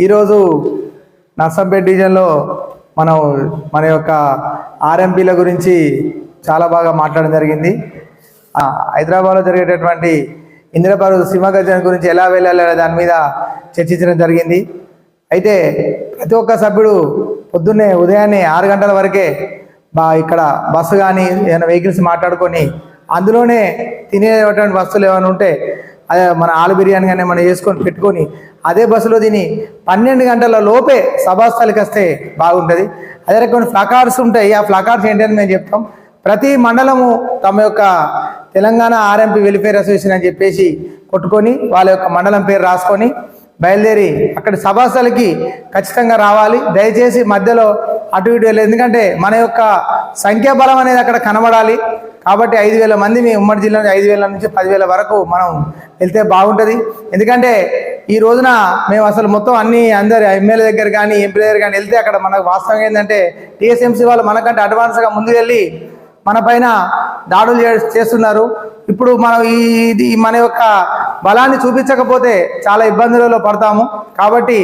ఈరోజు నర్సంపేట డివిజన్లో మనం మన యొక్క ఆర్ఎంపీల గురించి చాలా బాగా మాట్లాడడం జరిగింది. ఆ, హైదరాబాద్లో జరిగేటటువంటి ఇంద్రపారు సింహగర్జన గురించి ఎలా వెళ్ళాలి అనే దాని మీద చర్చించడం జరిగింది. అయితే ప్రతి ఒక్క సభ్యుడు పొద్దున్నే ఉదయాన్నే ఆరు గంటల వరకే బా ఇక్కడ బస్సు కానీ ఏదైనా వెహికల్స్ మాట్లాడుకొని అందులోనే తినేటువంటి వస్తువులు ఏమైనా ఉంటే అదే మన ఆలు బిర్యానీ కానీ మనం వేసుకొని పెట్టుకొని అదే బస్సులో తిని పన్నెండు గంటల లోపే సభాస్థలికి వస్తే బాగుంటుంది. అదే రకమైన ఫ్లకార్డ్స్ ఉంటాయి. ఆ ఫ్లకార్డ్స్ ఏంటని మేము చెప్తాం. ప్రతి మండలము తమ యొక్క తెలంగాణ ఆర్ఎంపీ వెల్ఫేర్ అసోసియేషన్ అని చెప్పేసి కొట్టుకొని వాళ్ళ యొక్క మండలం పేరు రాసుకొని బయలుదేరి అక్కడ సభాస్థలికి ఖచ్చితంగా రావాలి. దయచేసి మధ్యలో అటు ఇటు వెళ్ళి ఎందుకంటే మన యొక్క సంఖ్యాబలం అనేది అక్కడ కనబడాలి. కాబట్టి ఐదు వేల మంది మీ ఉమ్మడి జిల్లా నుంచి ఐదు వేల నుంచి పదివేల వరకు మనం వెళ్తే బాగుంటుంది. ఎందుకంటే ఈ రోజున మేము అసలు మొత్తం అన్ని అందరి ఎమ్మెల్యే దగ్గర కానీ ఎంపీ దగ్గర కానీ వెళ్తే అక్కడ మనకు వాస్తవం ఏంటంటే టీఎస్ఎంసీ వాళ్ళు మనకంటే అడ్వాన్స్గా ముందు వెళ్ళి మన పైన దాడులు చేస్తున్నారు. ఇప్పుడు మనం ఈ ఇది మన యొక్క బలాన్ని చూపించకపోతే చాలా ఇబ్బందులలో పడతాము. కాబట్టి